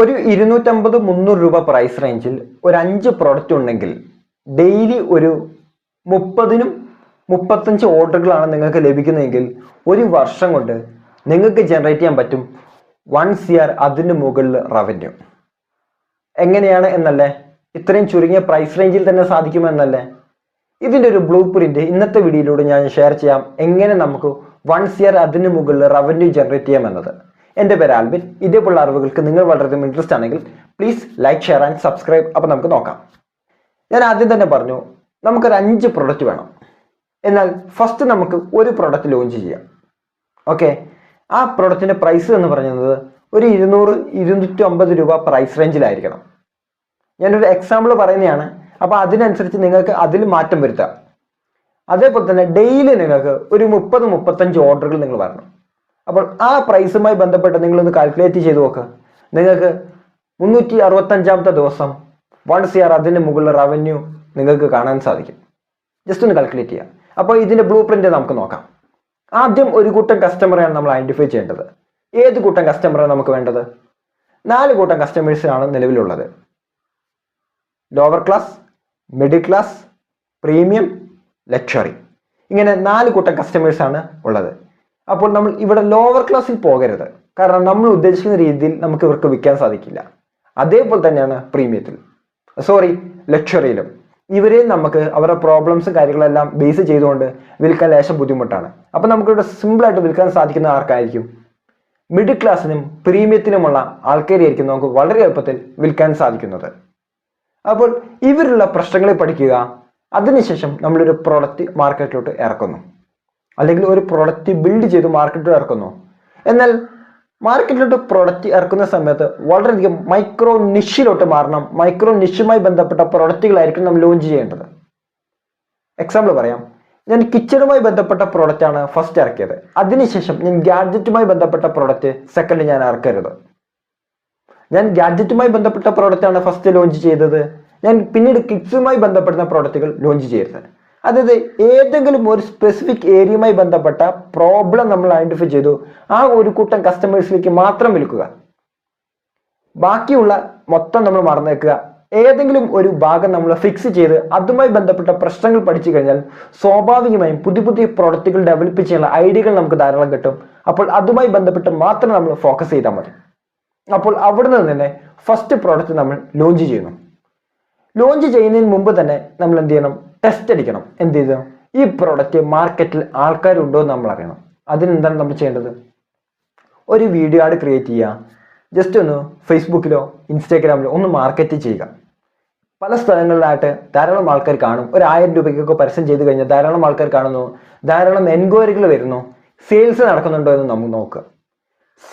ഒരു ഇരുന്നൂറ്റമ്പത് മുന്നൂറ് രൂപ പ്രൈസ് റേഞ്ചിൽ ഒരു അഞ്ച് പ്രോഡക്റ്റ് ഉണ്ടെങ്കിൽ ഡെയിലി ഒരു മുപ്പതിനും മുപ്പത്തഞ്ച് ഓർഡറുകളാണ് നിങ്ങൾക്ക് ലഭിക്കുന്നതെങ്കിൽ ഒരു വർഷം കൊണ്ട് നിങ്ങൾക്ക് ജനറേറ്റ് ചെയ്യാൻ പറ്റും വൺ സിയർ അതിന് മുകളിൽ റവന്യൂ എങ്ങനെയാണ് എന്നല്ലേ? ഇത്രയും ചുരുങ്ങിയ പ്രൈസ് റേഞ്ചിൽ തന്നെ സാധിക്കുമെന്നല്ലേ ഇതിന്റെ ഒരു ബ്ലൂ പ്രിന്റ് ഇന്നത്തെ വീഡിയോയിലൂടെ ഞാൻ ഷെയർ ചെയ്യാം. എങ്ങനെ നമുക്ക് വൺ ഇയർ അതിന് മുകളിൽ റവന്യൂ ജനറേറ്റ് ചെയ്യാം എന്നത്. എന്റെ പേര് ആൽബിൻ. ഇതേപോലുള്ള അറിവുകൾക്ക് നിങ്ങൾ വളരെയധികം ഇൻട്രസ്റ്റ് ആണെങ്കിൽ please like share and subscribe അപ്പോൾ നമുക്ക് നോക്കാം. ഞാൻ ആദ്യം തന്നെ പറഞ്ഞു നമുക്കൊരു അഞ്ച് പ്രൊഡക്റ്റ് വേണം. എന്നാൽ ഫസ്റ്റ് നമുക്ക് ഒരു പ്രൊഡക്റ്റ് ലോഞ്ച് ചെയ്യാം. ഓക്കെ ആ പ്രൊഡക്റ്റിന്റെ പ്രൈസ് എന്ന് പറയുന്നത് ഒരു ഇരുന്നൂറ് ഇരുന്നൂറ്റി അമ്പത് രൂപ പ്രൈസ് റേഞ്ചിലായിരിക്കണം ഞാനൊരു എക്സാമ്പിൾ പറയുന്നതാണ്. അപ്പോൾ അതിനനുസരിച്ച് നിങ്ങൾക്ക് അതിൽ മാറ്റം വരുത്താം. അതേപോലെ തന്നെ ഡെയിലി നിങ്ങൾക്ക് ഒരു മുപ്പത് മുപ്പത്തഞ്ച് ഓർഡറുകൾ നിങ്ങൾ വരണം. അപ്പോൾ ആ പ്രൈസുമായി ബന്ധപ്പെട്ട് നിങ്ങളൊന്ന് കാൽക്കുലേറ്റ് ചെയ്ത് നോക്കുക നിങ്ങൾക്ക് മുന്നൂറ്റി അറുപത്തഞ്ചാമത്തെ ദിവസം വൺ സിയർ അതിന് മുകളിൽ റവന്യൂ നിങ്ങൾക്ക് കാണാൻ സാധിക്കും. ജസ്റ്റ് ഒന്ന് കാൽക്കുലേറ്റ് ചെയ്യാം. അപ്പോൾ ഇതിന്റെ ബ്ലൂ പ്രിന്റ് നമുക്ക് നോക്കാം. ആദ്യം ഒരു കൂട്ടം കസ്റ്റമറെയാണ് നമ്മൾ ഐഡന്റിഫൈ ചെയ്യേണ്ടത്. ഏത് കൂട്ടം കസ്റ്റമറാണ് നമുക്ക് വേണ്ടത്? നാല് കൂട്ടം കസ്റ്റമേഴ്സ് ആണ് നിലവിലുള്ളത്. Lower class middle class premium luxury ഇങ്ങനെ നാല് കൂട്ടം കസ്റ്റമേഴ്സാണ് ഉള്ളത്. അപ്പോൾ നമ്മൾ ഇവിടെ ലോവർ ക്ലാസ്സിൽ പോകരുത്. കാരണം നമ്മൾ ഉദ്ദേശിക്കുന്ന രീതിയിൽ നമുക്ക് ഇവർക്ക് വിൽക്കാൻ സാധിക്കില്ല. അതേപോലെ തന്നെയാണ് പ്രീമിയത്തിൽ സോറി ലക്ഷറിയിലും ഇവരെ നമുക്ക് അവരുടെ പ്രോബ്ലംസും കാര്യങ്ങളെല്ലാം ബേസ് ചെയ്തുകൊണ്ട് വിൽക്കാൻ ലേശം ബുദ്ധിമുട്ടാണ്. അപ്പം നമുക്കിവിടെ സിമ്പിളായിട്ട് വിൽക്കാൻ സാധിക്കുന്ന ആർക്കായിരിക്കും? മിഡിൽ ക്ലാസ്സിനും പ്രീമിയത്തിനുമുള്ള ആൾക്കാരെയായിരിക്കും നമുക്ക് വളരെ എളുപ്പത്തിൽ വിൽക്കാൻ സാധിക്കുന്നത്. അപ്പോൾ ഇവരുള്ള പ്രശ്നങ്ങളെ പഠിക്കുക. അതിനുശേഷം നമ്മളൊരു പ്രൊഡക്റ്റ് മാർക്കറ്റിലോട്ട് ഇറക്കുന്നു. അല്ലെങ്കിൽ ഒരു പ്രൊഡക്റ്റ് ബിൽഡ് ചെയ്ത് മാർക്കറ്റിൽ ഇറക്കുന്നു. എന്നാൽ മാർക്കറ്റിലോട്ട് പ്രൊഡക്റ്റ് ഇറക്കുന്ന സമയത്ത് വളരെയധികം മൈക്രോ നിഷിലോട്ട് മാറണം. മൈക്രോ നിഷുമായി ബന്ധപ്പെട്ട പ്രൊഡക്റ്റുകളായിരിക്കും നമ്മൾ ലോഞ്ച് ചെയ്യേണ്ടത്. എക്സാമ്പിൾ പറയാം. ഞാൻ കിച്ചണുമായി ബന്ധപ്പെട്ട പ്രോഡക്റ്റ് ആണ് ഫസ്റ്റ് ഇറക്കിയത്. അതിനുശേഷം ഞാൻ ഗാഡ്ജറ്റുമായി ബന്ധപ്പെട്ട പ്രോഡക്റ്റ് സെക്കൻഡ് ഞാൻ ഇറക്കരുത്. ഞാൻ ഗാഡ്ജറ്റുമായി ബന്ധപ്പെട്ട പ്രോഡക്റ്റ് ആണ് ഫസ്റ്റ് ലോഞ്ച് ചെയ്തത്. ഞാൻ പിന്നീട് കിഡ്സുമായി ബന്ധപ്പെടുന്ന പ്രോഡക്റ്റുകൾ ലോഞ്ച് ചെയ്യരുത്. അതായത് ഏതെങ്കിലും ഒരു സ്പെസിഫിക് ഏരിയയുമായി ബന്ധപ്പെട്ട പ്രോബ്ലം നമ്മൾ ഐഡന്റിഫൈ ചെയ്തു. ആ ഒരു കൂട്ടം കസ്റ്റമേഴ്സിലേക്ക് മാത്രം വിൽക്കുക. ബാക്കിയുള്ള മൊത്തം നമ്മൾ മറന്നേക്കുക ഏതെങ്കിലും ഒരു ഭാഗം നമ്മൾ ഫിക്സ് ചെയ്ത് അതുമായി ബന്ധപ്പെട്ട പ്രശ്നങ്ങൾ പഠിച്ചു കഴിഞ്ഞാൽ സ്വാഭാവികമായും പുതിയ പുതിയ പ്രോഡക്റ്റുകൾ ഡെവലപ്പ് ചെയ്യാനുള്ള ഐഡിയകൾ നമുക്ക് ധാരാളം കിട്ടും. അപ്പോൾ അതുമായി ബന്ധപ്പെട്ട് മാത്രം നമ്മൾ ഫോക്കസ് ചെയ്താൽ മതി. അപ്പോൾ അവിടെ നിന്ന് തന്നെ ഫസ്റ്റ് പ്രോഡക്റ്റ് നമ്മൾ ലോഞ്ച് ചെയ്യുന്നു. ലോഞ്ച് ചെയ്യുന്നതിന് മുമ്പ് തന്നെ നമ്മൾ എന്ത് ചെയ്യണം? ടെസ്റ്റ് അടിക്കണം. എന്ത് ചെയ്തു? ഈ പ്രോഡക്റ്റ് മാർക്കറ്റിൽ ആൾക്കാരുണ്ടോ എന്ന് നമ്മൾ അറിയണം. അതിനെന്താണ് നമ്മൾ ചെയ്യേണ്ടത്? ഒരു വീഡിയോ ആഡ് ക്രിയേറ്റ് ചെയ്യുക. ജസ്റ്റ് ഒന്ന് ഫേസ്ബുക്കിലോ ഇൻസ്റ്റാഗ്രാമിലോ ഒന്ന് മാർക്കറ്റ് ചെയ്യുക. പല സ്ഥലങ്ങളിലായിട്ട് ധാരാളം ആൾക്കാർ കാണും. ഒരു ആയിരം രൂപയ്ക്കൊക്കെ പരസ്യം ചെയ്ത് കഴിഞ്ഞാൽ ധാരാളം ആൾക്കാർ കാണുന്നു. ധാരാളം എൻക്വയറികൾ വരുന്നു. സെയിൽസ് നടക്കുന്നുണ്ടോ എന്ന് നമുക്ക് നോക്കുക.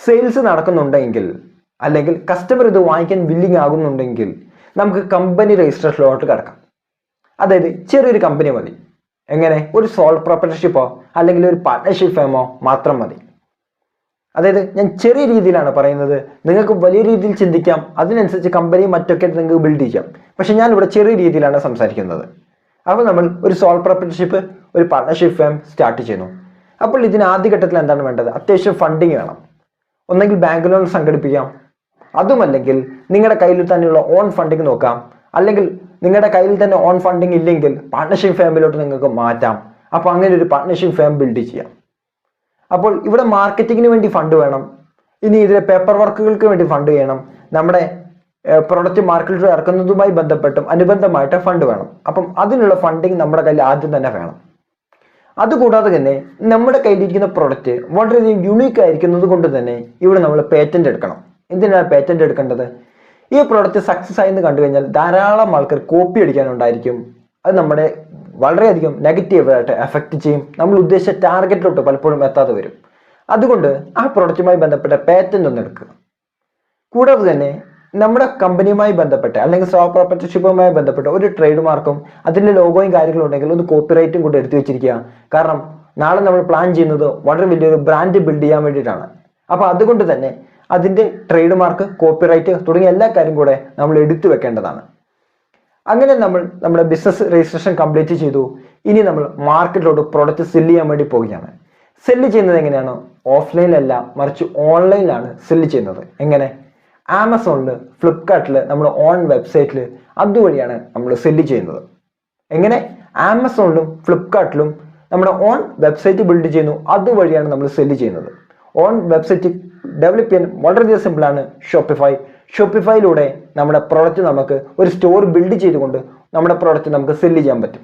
സെയിൽസ് നടക്കുന്നുണ്ടെങ്കിൽ അല്ലെങ്കിൽ കസ്റ്റമർ ഇത് വാങ്ങിക്കാൻ വില്ലിങ് ആകുന്നുണ്ടെങ്കിൽ നമുക്ക് കമ്പനി രജിസ്ട്രേഷനിലോട്ട് കിടക്കാം. അതായത് ചെറിയൊരു കമ്പനി മതി. എങ്ങനെ? ഒരു സോൾ പ്രൊപ്പറേറ്റർഷിപ്പോ അല്ലെങ്കിൽ ഒരു പാർട്ട്ണർഷിപ്പ് ഫേമോ മാത്രം മതി. അതായത് ഞാൻ ചെറിയ രീതിയിലാണ് പറയുന്നത്. നിങ്ങൾക്ക് വലിയ രീതിയിൽ ചിന്തിക്കാം. അതിനനുസരിച്ച് കമ്പനി മറ്റൊക്കെ നിങ്ങൾക്ക് ബിൽഡ് ചെയ്യാം. പക്ഷെ ഞാൻ ഇവിടെ ചെറിയ രീതിയിലാണ് സംസാരിക്കുന്നത്. അപ്പോൾ നമ്മൾ ഒരു സോൾ പ്രൊപ്പറേറ്റർഷിപ്പ് ഒരു പാർട്ട്ണർഷിപ്പ് ഫേം സ്റ്റാർട്ട് ചെയ്യുന്നു. അപ്പോൾ ഇതിന് ആദ്യഘട്ടത്തിൽ എന്താണ് വേണ്ടത്? അത്യാവശ്യം ഫണ്ടിങ് വേണം. ഒന്നെങ്കിൽ ബാങ്ക് ലോൺ സംഘടിപ്പിക്കാം. അതുമല്ലെങ്കിൽ നിങ്ങളുടെ കയ്യിൽ തന്നെയുള്ള ഓൺ ഫണ്ടിങ് നോക്കാം. അല്ലെങ്കിൽ നിങ്ങളുടെ കയ്യിൽ തന്നെ ഓൺ ഫണ്ടിങ് ഇല്ലെങ്കിൽ പാർട്ണർഷിപ്പ് ഫേമിലോട്ട് നിങ്ങൾക്ക് മാറ്റാം. അപ്പോൾ അങ്ങനെ ഒരു പാർട്ണർഷിപ്പ് ഫാം ബിൽഡ് ചെയ്യാം. അപ്പോൾ ഇവിടെ മാർക്കറ്റിങ്ങിന് വേണ്ടി ഫണ്ട് വേണം. ഇനി ഇതിലെ പേപ്പർ വർക്കുകൾക്ക് വേണ്ടി ഫണ്ട് ചെയ്യണം. നമ്മുടെ പ്രൊഡക്റ്റ് മാർക്കറ്റിൽ ഇറക്കുന്നതുമായി ബന്ധപ്പെട്ടും അനുബന്ധമായിട്ട് ഫണ്ട് വേണം. അപ്പം അതിനുള്ള ഫണ്ടിങ് നമ്മുടെ കയ്യിൽ ആദ്യം തന്നെ വേണം. അതുകൂടാതെ തന്നെ നമ്മുടെ കയ്യിലിരിക്കുന്ന പ്രൊഡക്റ്റ് വളരെയധികം യുണീക്ക് ആയിരിക്കുന്നത് കൊണ്ട് തന്നെ ഇവിടെ നമ്മൾ പേറ്റന്റ് എടുക്കണം. എന്തിനാണ് പേറ്റന്റ് എടുക്കേണ്ടത്? ഈ പ്രോഡക്റ്റ് സക്സസ് ആയി എന്ന് കണ്ടു കഴിഞ്ഞാൽ ധാരാളം ആൾക്കാർ കോപ്പി അടിക്കാനുണ്ടായിരിക്കും. അത് നമ്മുടെ വളരെയധികം നെഗറ്റീവായിട്ട് എഫക്റ്റ് ചെയ്യും. നമ്മൾ ഉദ്ദേശിച്ച ടാർഗറ്റിലോട്ട് പലപ്പോഴും എത്താതെ വരും. അതുകൊണ്ട് ആ പ്രോഡക്റ്റുമായി ബന്ധപ്പെട്ട പേറ്റന്റ് ഒന്ന് എടുക്കുക. കൂടാതെ തന്നെ നമ്മുടെ കമ്പനിയുമായി ബന്ധപ്പെട്ട അല്ലെങ്കിൽ സോ പ്രോപ്പർട്ടിഷിപ്പുമായി ബന്ധപ്പെട്ട ഒരു ട്രേഡ് മാർക്കും അതിന്റെ ലോഗോയും കാര്യങ്ങളും ഉണ്ടെങ്കിൽ ഒന്ന് കോപ്പിറൈറ്റും കൂടെ എടുത്തു വെച്ചിരിക്കുക. കാരണം നാളെ നമ്മൾ പ്ലാൻ ചെയ്യുന്നത് വളരെ വലിയൊരു ബ്രാൻഡ് ബിൽഡ് ചെയ്യാൻ വേണ്ടിയിട്ടാണ്. അപ്പോൾ അതുകൊണ്ട് തന്നെ അതിന്റെ ട്രേഡ് മാർക്ക് കോപ്പിറൈറ്റ് തുടങ്ങിയ എല്ലാ കാര്യം കൂടെ നമ്മൾ എടുത്തു വെക്കേണ്ടതാണ്. അങ്ങനെ നമ്മൾ നമ്മുടെ ബിസിനസ് രജിസ്ട്രേഷൻ കംപ്ലീറ്റ് ചെയ്തു. ഇനി നമ്മൾ മാർക്കറ്റിലോട്ട് പ്രൊഡക്റ്റ് സെല്ല് ചെയ്യാൻ വേണ്ടി പോവുകയാണ്. സെല്ല് ചെയ്യുന്നത് എങ്ങനെയാണ്? ഓഫ്ലൈനിലല്ല മറിച്ച് ഓൺലൈനിലാണ് സെല്ല് ചെയ്യുന്നത്. എങ്ങനെ? ആമസോണിൽ ഫ്ലിപ്കാർട്ടിൽ നമ്മൾ ഓൺ വെബ്സൈറ്റിൽ അതുവഴിയാണ് നമ്മൾ സെല്ല് ചെയ്യുന്നത്. എങ്ങനെ? ആമസോണിലും ഫ്ലിപ്കാർട്ടിലും നമ്മുടെ ഓൺ വെബ്സൈറ്റ് ബിൽഡ് ചെയ്യുന്നു. അതുവഴിയാണ് നമ്മൾ സെല്ല് ചെയ്യുന്നത്. ഓൺ വെബ്സൈറ്റ് ഡെവലപ്പ് ചെയ്യാൻ വളരെയധികം സിമ്പിളാണ് ഷോപ്പിഫൈ ഷോപ്പിഫൈയിലൂടെ നമ്മുടെ പ്രോഡക്റ്റ് നമുക്ക് ഒരു സ്റ്റോർ ബിൽഡ് ചെയ്തുകൊണ്ട് നമ്മുടെ പ്രോഡക്റ്റ് നമുക്ക് സെല്ല് ചെയ്യാൻ പറ്റും.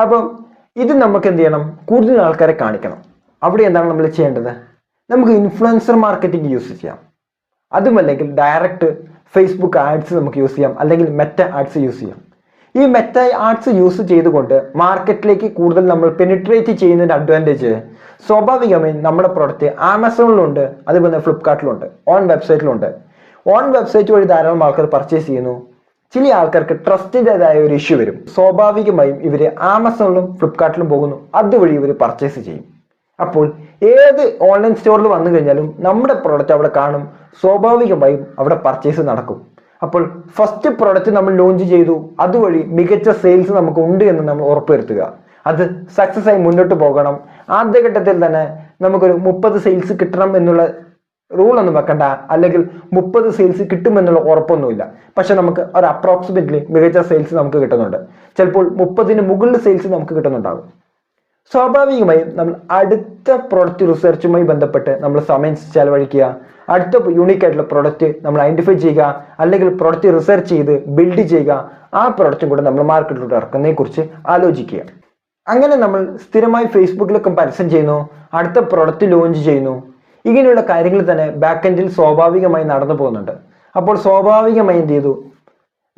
അപ്പം ഇത് നമുക്ക് എന്ത് ചെയ്യണം? കൂടുതൽ ആൾക്കാരെ കാണിക്കണം. അവിടെ എന്താണ് നമ്മൾ ചെയ്യേണ്ടത്? നമുക്ക് ഇൻഫ്ലുവൻസർ മാർക്കറ്റിംഗ് യൂസ് ചെയ്യാം. അതുമല്ലെങ്കിൽ ഡയറക്റ്റ് ഫേസ്ബുക്ക് ആഡ്സ് നമുക്ക് യൂസ് ചെയ്യാം. അല്ലെങ്കിൽ മെറ്റ ആഡ്സ് യൂസ് ചെയ്യാം. ഈ മെറ്റ ആഡ്സ് യൂസ് ചെയ്തുകൊണ്ട് മാർക്കറ്റിലേക്ക് കൂടുതൽ നമ്മൾ പെനിട്രേറ്റ് ചെയ്യുന്നതിന്റെ അഡ്വാന്റേജ് സ്വാഭാവികമായും നമ്മുടെ പ്രൊഡക്റ്റ് ആമസോണിലുണ്ട് അതുപോലെ ഫ്ലിപ്കാർട്ടിലുണ്ട് ഓൺ വെബ്സൈറ്റിലുണ്ട് ഓൺ വെബ്സൈറ്റ് വഴി ധാരാളം ആൾക്കാർ പർച്ചേസ് ചെയ്യുന്നു. ചില ആൾക്കാർക്ക് ട്രസ്റ്റിന്റെതായ ഒരു ഇഷ്യൂ വരും. സ്വാഭാവികമായും ഇവർ ആമസോണിലും ഫ്ലിപ്കാർട്ടിലും പോകുന്നു. അതുവഴി ഇവർ പർച്ചേസ് ചെയ്യും. അപ്പോൾ ഏത് ഓൺലൈൻ സ്റ്റോറിൽ വന്നു കഴിഞ്ഞാലും നമ്മുടെ പ്രോഡക്റ്റ് അവിടെ കാണും. സ്വാഭാവികമായും അവിടെ പർച്ചേസ് നടക്കും. അപ്പോൾ ഫസ്റ്റ് പ്രോഡക്റ്റ് നമ്മൾ ലോഞ്ച് ചെയ്തു. അതുവഴി മികച്ച സെയിൽസ് നമുക്ക് ഉണ്ട് എന്ന് നമ്മൾ ഉറപ്പുവരുത്തുക. അത് സക്സസ് ആയി മുന്നോട്ട് പോകണം. ആദ്യഘട്ടത്തിൽ തന്നെ നമുക്കൊരു മുപ്പത് സെയിൽസ് കിട്ടണം എന്നുള്ള റൂൾ ഒന്നും വെക്കണ്ട. അല്ലെങ്കിൽ മുപ്പത് സെയിൽസ് കിട്ടുമെന്നുള്ള ഉറപ്പൊന്നുമില്ല. പക്ഷെ നമുക്ക് ഒരു അപ്രോക്സിമേറ്റ്ലി മികച്ച സെയിൽസ് നമുക്ക് കിട്ടുന്നുണ്ട്. ചിലപ്പോൾ മുപ്പതിന് മുകളിൽ സെയിൽസ് നമുക്ക് കിട്ടുന്നുണ്ടാകും. സ്വാഭാവികമായും നമ്മൾ അടുത്ത പ്രൊഡക്റ്റ് റിസർച്ചുമായി ബന്ധപ്പെട്ട് നമ്മൾ സമയം ചെലവഴിക്കുക. അടുത്ത യൂണിക് ആയിട്ടുള്ള പ്രൊഡക്റ്റ് നമ്മൾ ഐഡന്റിഫൈ ചെയ്യുക. അല്ലെങ്കിൽ പ്രൊഡക്റ്റ് റിസർച്ച് ചെയ്ത് ബിൽഡ് ചെയ്യുക. ആ പ്രൊഡക്റ്റും കൂടെ നമ്മൾ മാർക്കറ്റിലോട്ട് ഇറക്കുന്നതിനെ കുറിച്ച് ആലോചിക്കുക. അങ്ങനെ നമ്മൾ സ്ഥിരമായി ഫേസ്ബുക്കിലൊക്കെ പരസ്യം ചെയ്യുന്നു അടുത്ത പ്രൊഡക്റ്റ് ലോഞ്ച് ചെയ്യുന്നു. ഇങ്ങനെയുള്ള കാര്യങ്ങൾ തന്നെ ബാക്ക് എൻഡിൽ സ്വാഭാവികമായി നടന്നു പോകുന്നുണ്ട്. അപ്പോൾ സ്വാഭാവികമായി എന്ത് ചെയ്തു?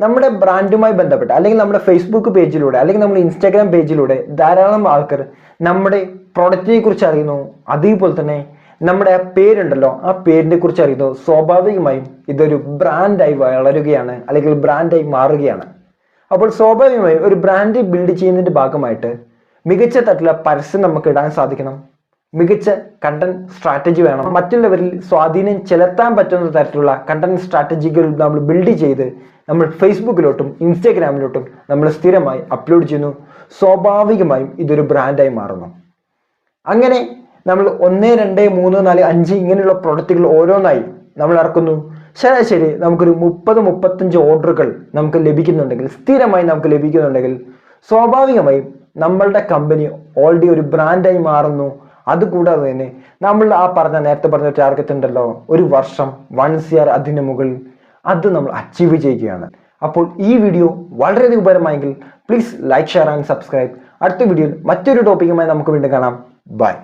നമ്മുടെ ബ്രാൻഡുമായി ബന്ധപ്പെട്ട് അല്ലെങ്കിൽ നമ്മുടെ ഫേസ്ബുക്ക് പേജിലൂടെ അല്ലെങ്കിൽ നമ്മുടെ ഇൻസ്റ്റാഗ്രാം പേജിലൂടെ ധാരാളം ആൾക്കാർ നമ്മുടെ പ്രൊഡക്റ്റിനെ കുറിച്ച് അറിയുന്നു. അതേപോലെ തന്നെ നമ്മുടെ ആ പേരുണ്ടല്ലോ ആ പേരിനെ കുറിച്ച് അറിയുന്നു. സ്വാഭാവികമായും ഇതൊരു ബ്രാൻഡായി വളരുകയാണ് അല്ലെങ്കിൽ ബ്രാൻഡായി മാറുകയാണ്. അപ്പോൾ സ്വാഭാവികമായും ഒരു ബ്രാൻഡ് ബിൽഡ് ചെയ്യുന്നതിന്റെ ഭാഗമായിട്ട് മികച്ച തരത്തിലുള്ള പരസ്യം നമുക്ക് ഇടാൻ സാധിക്കണം. മികച്ച കണ്ടന്റ് സ്ട്രാറ്റജി വേണം. മറ്റുള്ളവരിൽ സ്വാധീനം ചെലുത്താൻ പറ്റുന്ന തരത്തിലുള്ള കണ്ടന്റ് സ്ട്രാറ്റജികൾ നമ്മൾ ബിൽഡ് ചെയ്ത് നമ്മൾ ഫേസ്ബുക്കിലോട്ടും ഇൻസ്റ്റാഗ്രാമിലോട്ടും നമ്മൾ സ്ഥിരമായി അപ്ലോഡ് ചെയ്യുന്നു. സ്വാഭാവികമായും ഇതൊരു ബ്രാൻഡായി മാറുന്നു. അങ്ങനെ നമ്മൾ ഒന്ന് രണ്ട് മൂന്ന് നാല് അഞ്ച് ഇങ്ങനെയുള്ള പ്രൊഡക്റ്റുകൾ ഓരോന്നായി നമ്മൾ ഇറക്കുന്നു. ശരാശരി നമുക്കൊരു മുപ്പത് മുപ്പത്തഞ്ച് ഓർഡറുകൾ നമുക്ക് ലഭിക്കുന്നുണ്ടെങ്കിൽ സ്ഥിരമായി നമുക്ക് ലഭിക്കുന്നുണ്ടെങ്കിൽ സ്വാഭാവികമായും നമ്മളുടെ കമ്പനി ഓൾറെഡി ഒരു ബ്രാൻഡായി മാറുന്നു. അതുകൂടാതെ തന്നെ നമ്മൾ ആ പറഞ്ഞ നേരത്തെ പറഞ്ഞ ടാർഗറ്റ് ഉണ്ടല്ലോ ഒരു വർഷം വൺ സിയർ അതിന് മുകളിൽ അത് നമ്മൾ അച്ചീവ് ചെയ്യുകയാണ്. അപ്പോൾ ഈ വീഡിയോ വളരെയധികം ഉപകാരമായെങ്കിൽ please like share and subscribe അടുത്ത വീഡിയോയിൽ മറ്റൊരു ടോപ്പിക്കുമായി നമുക്ക് വീണ്ടും കാണാം. ബൈ